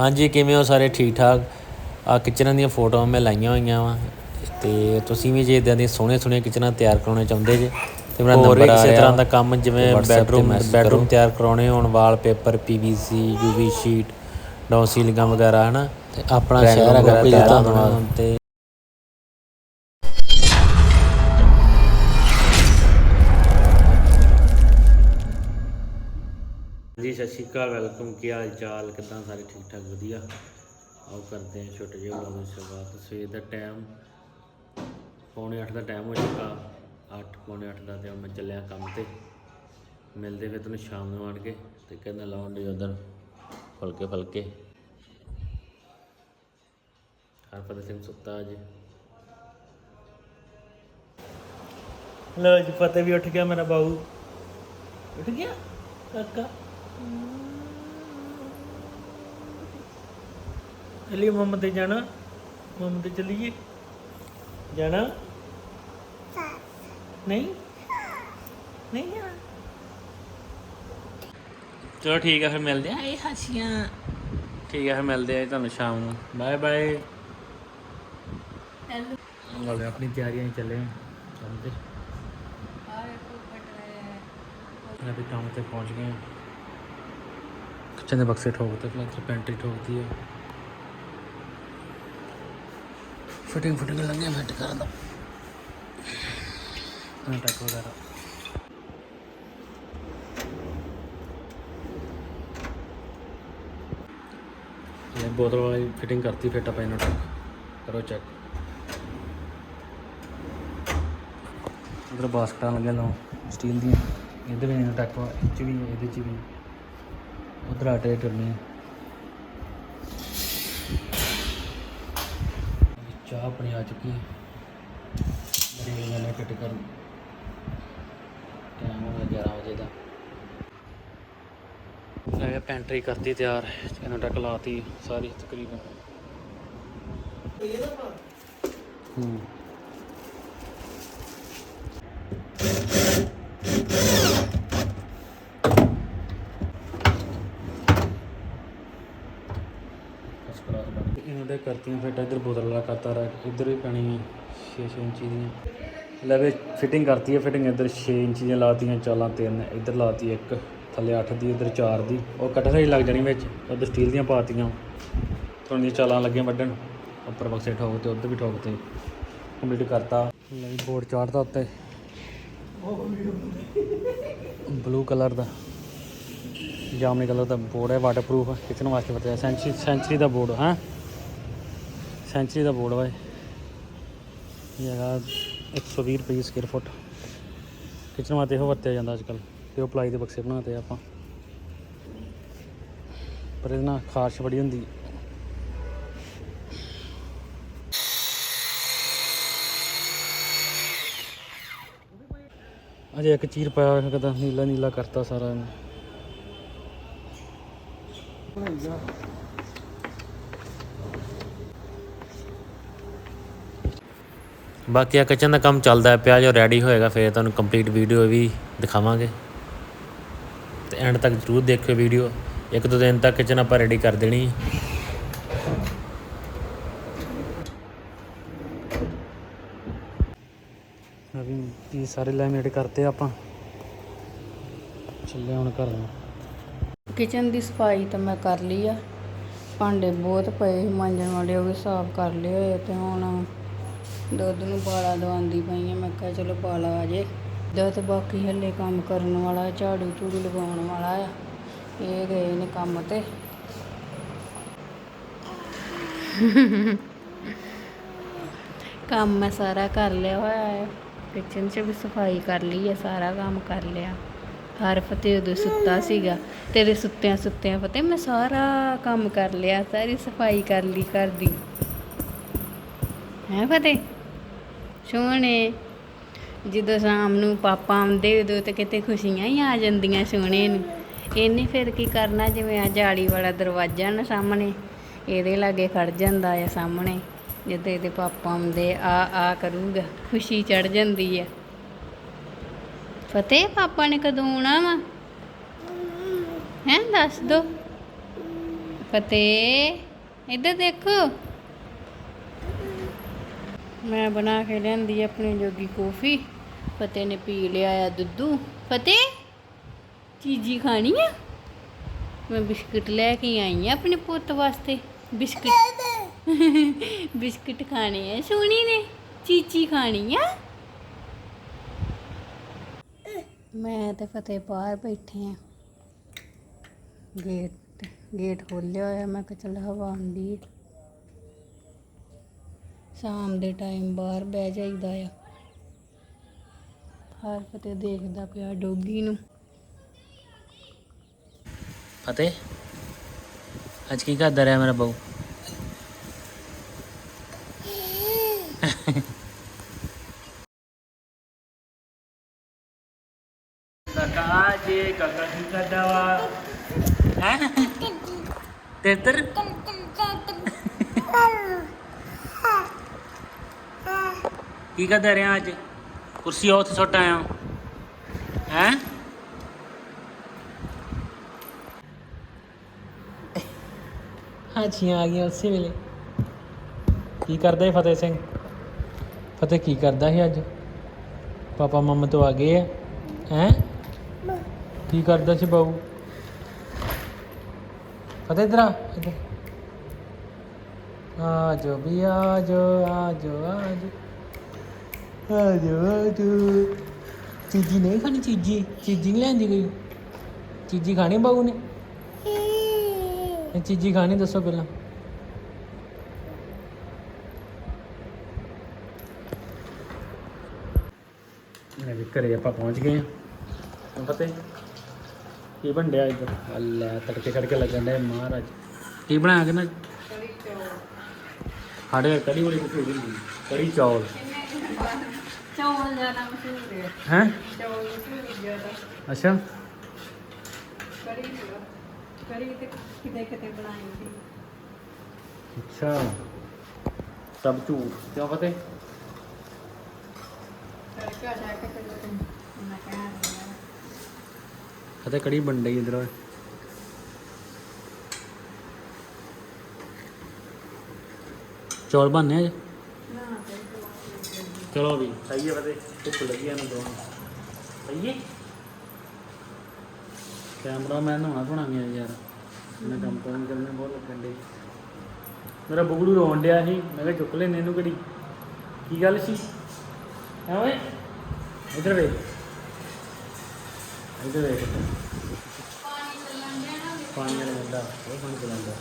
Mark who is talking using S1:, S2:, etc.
S1: ਹਾਂਜੀ ਕਿਵੇਂ ਹੋ ਸਾਰੇ? ਠੀਕ ਠਾਕ ਆ ਕਿਚਨਾਂ ਦੀਆਂ ਫੋਟੋਆਂ ਮੈਂ ਲਾਈਆਂ ਹੋਈਆਂ ਵਾ। ਤੇ ਤੁਸੀਂ ਵੀ ਜੇ ਇਦਾਂ ਦੀਆਂ ਸੋਹਣੇ ਸੋਹਣੇ ਕਿਚਨਾਂ ਤਿਆਰ ਕਰਾਉਣੇ ਚਾਹੁੰਦੇ ਜੇ ਤੇ ਮੇਰਾ ਨੰਬਰ ਆ ਕਿਸੇ ਤਰ੍ਹਾਂ ਦਾ ਕੰਮ ਜਿਵੇਂ ਬੈਡਰੂਮ ਬੈਡਰੂਮ ਤਿਆਰ ਕਰਾਉਣੇ ਹੋਣ wall paper PVC UV sheet down ਸੀਲਿੰਗਾਂ ਵਗੈਰਾ ਹਨਾ? ਤੇ ਆਪਣਾ ਸ਼ਹਿਰ ਅਗਰ ਤਿਆਰ ਹੋਣਾ ਤੇ ਜੀ, ਸਤਿ ਸ਼੍ਰੀ ਅਕਾਲ, ਵੈਲਕਮ, ਕੀ ਹਾਲ ਚਾਲ, ਕਿਦਾਂ ਸਾਰੇ ਠੀਕ ਠਾਕ, ਵਧੀਆ? ਆਓ ਕਰਦੇ ਹਾਂ ਛੋਟੇ ਜਿਹੇ ਵਲੌਗ ਦੀ ਸ਼ੁਰੂਆਤ। ਸਵੇਰ ਦਾ ਟਾਈਮ ਪੌਣੇ 8 ਦਾ ਟਾਈਮ ਹੋ ਚੁੱਕਾ। 8 ਪੌਣੇ 8 ਦਾ ਤੇ ਮੈਂ ਚੱਲਿਆ ਕੰਮ ਤੇ। ਮਿਲਦੇ ਫਿਰ ਤੈਨੂੰ ਸ਼ਾਮ ਨੂੰ ਆਣ ਕੇ ਤੇ ਕਹਿੰਦਾ ਲਾਉਣ ਦੇ ਉਧਰ ਫਲਕੇ ਫਲਕੇ। ਹਰਪਤ ਸਿੰਘ ਸੁੱਤਾ ਅੱਜ।
S2: ਲੋ ਜੀ, ਫਤਿਹ ਵੀ ਉੱਠ ਗਿਆ ਮੇਰਾ ਬਾਊ। ਉੱਠ ਗਿਆ? ਕਾਕਾ? ਚਲੀਏ ਮੰਮ ਤੇ ਜਾਣਾ। ਮੰਮ ਤੇ ਚਲੀਏ। ਜਾਣਾ? ਨਹੀਂ? ਨਹੀਂ ਜਾਣਾ। ਚਲੋ ਠੀਕ ਹੈ ਫਿਰ ਮਿਲਦੇ ਆ। ਇਹ ਹਾਸੀਆਂ। ਠੀਕ ਹੈ ਫਿਰ ਮਿਲਦੇ ਆ ਤੁਹਾਨੂੰ ਸ਼ਾਮ ਨੂੰ। Bye bye. ਹੈਲੋ। ਆਪਣੀ ਤਿਆਰੀਆਂ ਹੀ ਚੱਲੇ ਕੰਮ ਤੇ। ਮੈਂ ਵੀ ਕੰਮ ਤੇ ਪਹੁੰਚ ਗਏ ਹਾਂ ਕਿਚਨ ਦੇ ਬਕਸੇ ਠੋਕਦੇ ਪਲੰਗ ਪੈਂਟਰੀ ਠੋਕਦੀ ਹੈ ਫਿਟਿੰਗ ਫਿਟਿੰਗ ਲੱਗੇ ਫਿੱਟ ਕਰਨ ਦਾ। ਹਾਂ ਟੱਕ ਵਗੈਰਾ। ਇਹ ਬੋਤਲ ਵਾਲੀ ਫਿਟਿੰਗ ਕਰਤੀ ਫਿੱਟ ਆਪਾਂ ਇਹਨੂੰ ਟੱਕ। ਕਰੋ ਚੈੱਕ ਇਧਰ ਬਾਸਕਟਾਂ ਲੱਗਿਆ ਲਾਉ ਸਟੀਲ ਦੀਆਂ। ਇਹਦੇ ਵਿੱਚ ਟੱਕ ਇਹ 'ਚ ਵੀ ਹੈ, ਇਹਦੇ ਚ ਵੀ। ਉਧਰ ਆਟੇ ਕਰਨੇ ਚਾਹ ਆਪਣੀ ਆ ਚੁੱਕੀ ਹੈ ਬੜੀ ਗੱਲ ਹੈ ਕਰਨ ਟਾਈਮ ਹੋ ਗਿਆ 11 ਵਜੇ ਦਾ। ਲੈ ਪੈਂਟਰੀ ਕਰਤੀ ਤਿਆਰ, ਇਹਨੂੰ ਟੱਕ ਲਾਤੀ ਸਾਰੀ ਤਕਰੀਬਨ। ਹੂੰ ਇਹਨਾਂ ਦੇ ਕਰਤੀਆਂ ਫਿੱਟ ਇੱਧਰ ਬੋਤਲ ਵਾਲਾ ਕਰਤਾ ਰੱਖ ਇੱਧਰ ਵੀ ਪੈਣੀ ਹੈ 6-6 ਇੰਚੀ ਦੀਆਂ। ਲੈ ਵੇ ਫਿਟਿੰਗ ਕਰਤੀ ਹੈ ਫਿਟਿੰਗ ਇੱਧਰ 6 ਇੰਚੀ ਦੀਆਂ ਲਾਤੀਆਂ, ਚਾਲਾਂ ਤਿੰਨ, ਇੱਧਰ ਲਾਤੀ ਇੱਕ, ਥੱਲੇ 8 ਦੀ, ਇੱਧਰ 4 ਦੀ। ਉਹ ਕਟਰ ਹੀ ਲੱਗ ਜਾਣੀ ਵਿੱਚ, ਉੱਧਰ ਸਟੀਲ ਦੀਆਂ ਪਾਤੀਆਂ। ਤੋਂ ਦੀਆਂ ਚਾਲਾਂ ਲੱਗੀਆਂ ਵੱਢਣ, ਉੱਪਰ ਬਕਸੇ ਠੋਕ ਤੇ ਉੱਧਰ ਵੀ ਠੋਕ ਤੇ। ਕੰਪਲੀਟ ਕਰਤਾ। ਲੈ ਵੀ ਬੋਰਡ ਚਾੜਤਾ ਉੱਤੇ। ਬਲੂ ਕਲਰ ਦਾ। ਜਾਮਨੀ ਕਲਰ ਦਾ ਬੋਰਡ ਹੈ ਵਾਟਰਪ੍ਰੂਫ ਕਿਚਨ ਵਾਸਤੇ ਵਰਤਿਆ? ਸੈਂਚਰੀ ਸੈਂਚਰੀ ਦਾ ਬੋਰਡ ਹਾਂ? ਸੈਂਚਰੀ ਦਾ ਬੋਰਡ ਵਾ ਇਹ। ਇਹ ਹੈਗਾ 120 ਰੁਪਏ ਸਕੁਅਰ ਫੁੱਟ ਕਿਚਨ ਵਾਸਤੇ ਇਹੋ ਵਰਤਿਆ ਜਾਂਦਾ ਅੱਜ ਕੱਲ ਤੇ ਉਹ ਪਲਾਈ ਦੇ ਬਕਸੇ ਬਣਾਉਂਦੇ ਆਪਾਂ। ਪਰ ਇਹਦੇ ਨਾਲ ਖਾਰਸ਼ ਬੜੀ ਹੁੰਦੀ। ਅਜੇ ਇੱਕ ਚੀਰ ਪਾਇਆ ਹੋਇਆ ਕਦਾ ਨੀਲਾ ਨੀਲਾ ਕਰਤਾ ਸਾਰਾ ਇਹਨੇ।
S1: ਬਾਕੀ ਆ ਕਿਚਨ ਦਾ ਕੰਮ ਚੱਲਦਾ ਪਿਆ ਜੋ ਰੈਡੀ ਹੋਏਗਾ ਫਿਰ ਤੁਹਾਨੂੰ ਕੰਪਲੀਟ ਵੀਡੀਓ ਵੀ ਦਿਖਾਵਾਂਗੇ। ਤੇ ਐਂਡ ਤੱਕ ਜ਼ਰੂਰ ਦੇਖਿਓ ਵੀਡੀਓ ਇੱਕ ਦੋ ਦਿਨ ਤੱਕ ਕਿਚਨ ਆਪਾਂ ਰੈਡੀ ਕਰ ਦੇਣੀ। ਹੈ।
S2: ਅਭੀ ਇਹ ਸਾਰੇ ਲੈਮੀਨੇਟ ਕਰਤੇ ਆਪਾਂ। ਚੱਲੇ ਹੁਣ ਘਰ। ਨੂੰ
S3: ਕਿਚਨ ਦੀ ਸਫ਼ਾਈ ਤਾਂ ਮੈਂ ਕਰ ਲਈ ਆ। ਭਾਂਡੇ ਬਹੁਤ ਪਏ ਮਾਂਜਣ ਵਾਲੇ ਉਹ ਵੀ ਸਾਫ਼ ਕਰ ਲਏ ਹੋਏ ਤੇ ਹੁਣ ਦੁੱਧ ਨੂੰ ਬਾਲਾ ਦਵਾਉਂਦੀ ਪਈ ਆ ਮੈਂ ਕਿਹਾ ਚਲੋ ਬਾਲਾ ਆ ਜੇ। ਦਾ ਤੇ ਬਾਕੀ ਹੱਲੇ ਕੰਮ ਕਰਨ ਵਾਲਾ ਝਾੜੂ ਝੂੜੂ ਲਗਾਉਣ ਵਾਲਾ ਆ ਇਹ ਗਏ ਨੇ ਕੰਮ ਤੇ। ਕੰਮ ਮੈਂ ਸਾਰਾ ਕਰ ਲਿਆ ਹੋਇਆ ਹੈ। ਕਿਚਨ 'ਚ ਵੀ ਸਫ਼ਾਈ ਕਰ ਲਈ ਹੈ, ਸਾਰਾ ਕੰਮ ਕਰ ਲਿਆ। ਹਰ ਫਤਿਹ ਉਦੋਂ ਸੁੱਤਾ ਸੀਗਾ। ਤੇਰੇ ਸੁੱਤਿਆਂ ਸੁੱਤਿਆਂ ਫਤਿਹ ਮੈਂ ਸਾਰਾ ਕੰਮ ਕਰ ਲਿਆ, ਸਾਰੀ ਸਫ਼ਾਈ ਕਰ ਲਈ ਘਰ ਦੀ। ਹੈ ਫਤਿਹ? ਸੋਹਣੇ। ਜਦੋਂ ਸ਼ਾਮ ਨੂੰ ਪਾਪਾ ਆਉਂਦੇ, ਉਦੋਂ ਤੇ ਕਿਤੇ ਖੁਸ਼ੀਆਂ ਹੀ ਆ ਜਾਂਦੀਆਂ ਸੋਹਣੇ ਨੂੰ। ਇਹਨੇ ਫਿਰ ਕੀ ਕਰਨਾ, ਜਿਵੇਂ ਆ ਜਾਲੀ ਵਾਲਾ ਦਰਵਾਜ਼ਾ ਨਾ ਸਾਹਮਣੇ, ਇਹਦੇ ਲਾਗੇ ਖੜ ਜਾਂਦਾ ਆ ਸਾਹਮਣੇ। ਜਦੋਂ ਇਹਦੇ ਪਾਪਾ ਆਉਂਦੇ ਆ ਆ ਕਰੂਗਾ, ਖੁਸ਼ੀ ਚੜ ਜਾਂਦੀ ਆ। ਫਤਿਹ ਪਾਪਾ ਨੇ ਕਦੋਂ ਆਉਣਾ ਵਾ? ਹੈ, ਦੱਸ ਦੋ। ਫਤਿਹ, ਇੱਧਰ ਦੇਖੋ। ਮੈਂ ਬਣਾ ਕੇ ਲਿਆਂਦੀ ਆਪਣੀ ਜੋਗੀ ਕੌਫੀ। ਫਤਿਹ ਨੇ ਪੀ ਲਿਆ ਆ ਦੁੱਧੂ। ਫਤਿਹ, ਚੀਜੀ ਖਾਣੀ ਆ? ਮੈਂ ਬਿਸਕੁਟ ਲੈ ਕੇ ਆਈ ਆ ਆਪਣੇ ਪੁੱਤ ਵਾਸਤੇ। ਬਿਸਕਟ ਬਿਸਕੁਟ ਖਾਣੇ ਆ। ਸੋਹਣੀ ਨੇ, ਚੀਚੀ ਖਾਣੀ ਆ? ਮੈਂ ਤੇ ਫਤਿਹ ਬਾਹਰ ਬੈਠੇ ਆ। ਗੇਟ ਗੇਟ ਖੋਲਿਆ ਹੋਇਆ, ਮੈਂ ਕਿਹਾ ਚੱਲ ਹਵਾ ਆਉਂਦੀ ਹੈ ਸ਼ਾਮ ਦੇ ਟਾਈਮ ਬਾਹਰ ਬਹਿ ਜਾਈਦਾ ਆ। ਹਰ ਫਤਿਹ ਦੇਖਦਾ ਪਿਆ ਡੋਗੀ ਨੂੰ।
S1: ਫਤਿਹ ਅੱਜ ਕੀ ਕਰਦਾ ਰਿਹਾ ਮੇਰਾ ਬਹੂ? ਕਾਕਾ ਜੀ ਕਾਕਾ ਕੀ ਕਰਦਾ ਵਾ? ਹੈ? ਤੇਤਰ? ਕੀ ਕਰਦਾ ਰਿਹਾ ਅੱਜ? ਕੁਰਸੀ ਉੱਥੇ ਸੁੱਟ ਆਇਆ ਹੈ? ਹਾਜੀਆਂ ਆ ਗਈਆਂ ਉਸੇ ਵੇਲੇ। ਕੀ ਕਰਦਾ ਫਤਿਹ ਸਿੰਘ? ਫਤਿਹ ਕੀ ਕਰਦਾ ਹੈ ਅੱਜ? ਪਾਪਾ ਮੰਮਾ ਤੋਂ ਆ ਗਏ ਹੈ ਹੈ? ਕੀ ਕਰਦਾ ਸੀ ਬਾਬੂ ਫਤਿਹ ਇਧਰ ਆ, ਇੱਧਰ। ਆ ਜੋ ਵੀ, ਆ ਜੋ ਆ ਜੋ ਆ ਜੋ ਆ ਜੋ ਚੀਜੀ ਨਹੀਂ ਖਾਣੀ ਚੀਜੀ? ਚੀਜੀ ਨਹੀਂ ਲੈਂਦੀ ਗਈ ਚੀਜੀ ਖਾਣੀ ਬਾਬੂ ਨੇ? ਇਹ ਚੀਜੀ ਖਾਣੀ ਦੱਸੋ ਪਹਿਲਾਂ।
S2: ਮੇਰੇ ਵੀ ਘਰੇ ਆਪਾਂ ਪਹੁੰਚ ਗਏ ਹਾਂ। ਪਤਾ ਕੀ ਬੰਡਿਆ ਇੱਧਰ? ਅੱਲਾ, ਤੜਕੇ ਖੜਕੇ ਲੱਗਣ ਦੇ ਮਹਾਰਾਜ। ਕੀ ਬਣਾਇਆ ਕਿ ਨਾ ਸਾਡੇ ਕੜੀ ਵਾਲੀ ਕੁਝ ਹੋਈ ਕੜੀ ਚੌਲ।
S3: ਚੌਲ ਜ਼ਿਆਦਾ ਮਸ਼ਹੂਰ ਹੈ
S2: ਹੈ?
S3: ਚੌਲ ਮਸ਼ਹੂਰ ਜ਼ਿਆਦਾ।
S2: ਅੱਛਾ।
S3: ਕੜੀ ਕੜੀ ਤੇ ਕਿਤੇ ਕਿਤੇ ਬਣਾਈ ਸੀ।
S2: ਅੱਛਾ। ਸਭ ਝੂਠ। ਕਿਉਂ ਪਤਾ
S3: ਤੜਕਾ ਜਾ ਕੇ ਤੇ ਮੈਂ ਕਹਿਆ
S2: ਅਤੇ ਕੜੀ ਬਣ ਰਹੀ ਇਧਰ ਚੌਲ ਬਣਨੇ ਅਜੇ? ਚਲੋ ਵੀ। ਸਹੀ ਹੈ ਬਤੇ ਭੁੱਖ ਲੱਗੀ ਆ ਨਾ ਨੂੰ। ਸਹੀ ਹੈ? ਕੈਮਰਾ ਮੈਂ ਨਹਾਉਣਾ ਧੋਣਾ ਗਿਆ ਯਾਰ। ਮੈਂ ਕੰਮ ਕਰਨ ਕਰਨੇ ਬਹੁਤ ਲੱਗਣ ਦੇ ਮੇਰਾ ਬੁਗੜੂ ਰੋਣ ਡਿਆ ਸੀ। ਮੈਂ ਕਿਹਾ ਚੁੱਕ ਲੈਨੇ ਇਹਨੂੰ ਘੜੀ। ਕੀ ਗੱਲ ਸੀ? ਹੈ ਓਏ? ਇਧਰ ਵੇਖ। ਇਧਰ ਵੇਖ। ਪਾਣੀ ਵਾਲਾ ਬੰਦਾ ਉਹ ਪਾਣੀ ਚਲਾਉਂਦਾ